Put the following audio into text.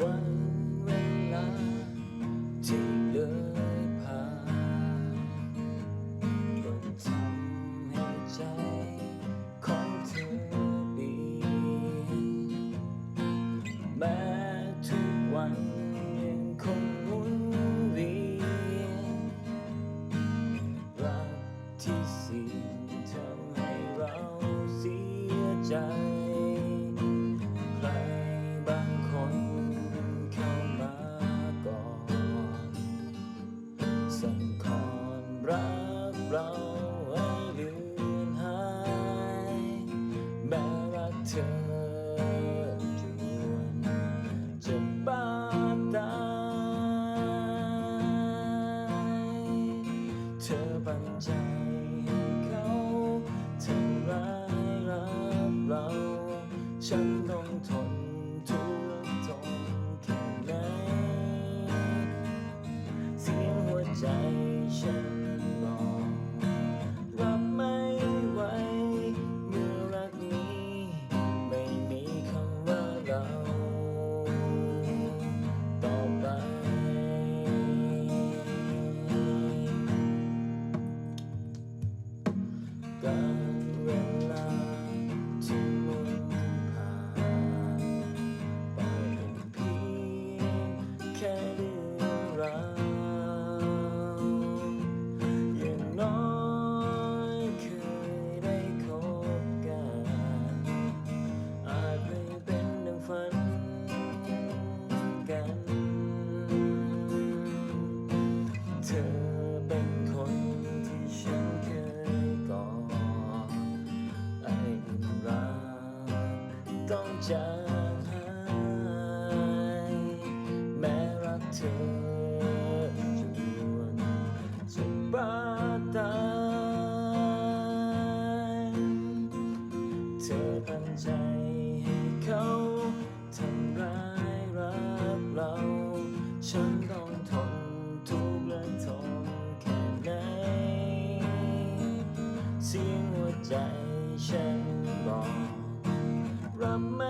one. เธอด่วนจะบ้าตายเธอปันใจเขาทำร้ารักเรา ฉันต้องทนทุกข์ทแค่ไหนเสียงหัวใจฉัน จางหาย แม้รักเธอจวนจะบ้าตายเธอตั้งใจให้เขาทำร้ายรักเรา ฉันต้องทนทุกข์และทนแค่ไหนเสียงหัวใจฉันบอกรับไม่